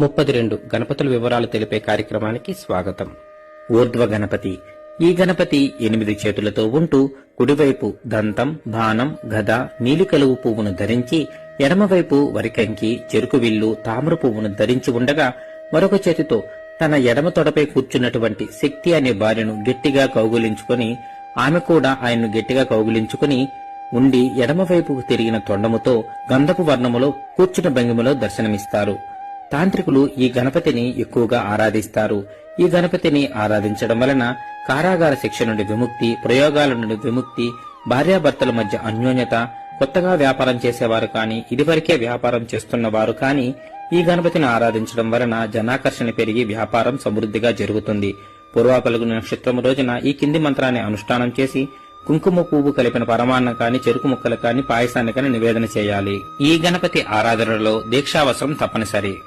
ముప్పది రెండు గణపతుల వివరాలు తెలిపే కార్యక్రమానికి స్వాగతం. ఊర్ధ్వ గణపతి. ఈ గణపతి ఎనిమిది చేతులతో ఉంటూ కుడివైపు దంతం బాణం గద నీలికలువు పువ్వును ధరించి ఎడమవైపు వరికంకి చెరుకు విల్లు తామర పువ్వును ధరించి ఉండగా మరొక చేతితో తన ఎడమ తొడపై కూర్చున్నటువంటి శక్తి అనే భార్యను గట్టిగా కౌగులించుకొని ఆమె కూడా ఆయన్ను గట్టిగా కౌగులించుకుని ఉండి ఎడమవైపుకు తిరిగిన తొండముతో గంధపు వర్ణములో కూర్చున్న భంగిమలో దర్శనమిస్తారు. తాంత్రికులు ఈ గణపతిని ఎక్కువగా ఆరాధిస్తారు. ఈ గణపతిని ఆరాధించడం వలన కారాగార శిక్ష నుండి విముక్తి ప్రయోగాల నుండి విముక్తి భార్యాభర్తల మధ్య అన్యోన్యత కొత్తగా వ్యాపారం చేసేవారు కాని ఇదివరకే వ్యాపారం చేస్తున్న వారు కాని ఈ గణపతిని ఆరాధించడం వలన జనాకర్షణ పెరిగి వ్యాపారం సమృద్ధిగా జరుగుతుంది. పూర్వాపలుగు నక్షత్రం రోజున ఈ కింది మంత్రాన్ని అనుష్ఠానం చేసి కుంకుమ పువ్వు కలిపిన పరమాన్నం కాని చెరుకు ముక్కలు కాని పాయసాన్ని కాని నివేదన చేయాలి. ఈ గణపతి ఆరాధనలో దీక్షావసరం తప్పనిసరి.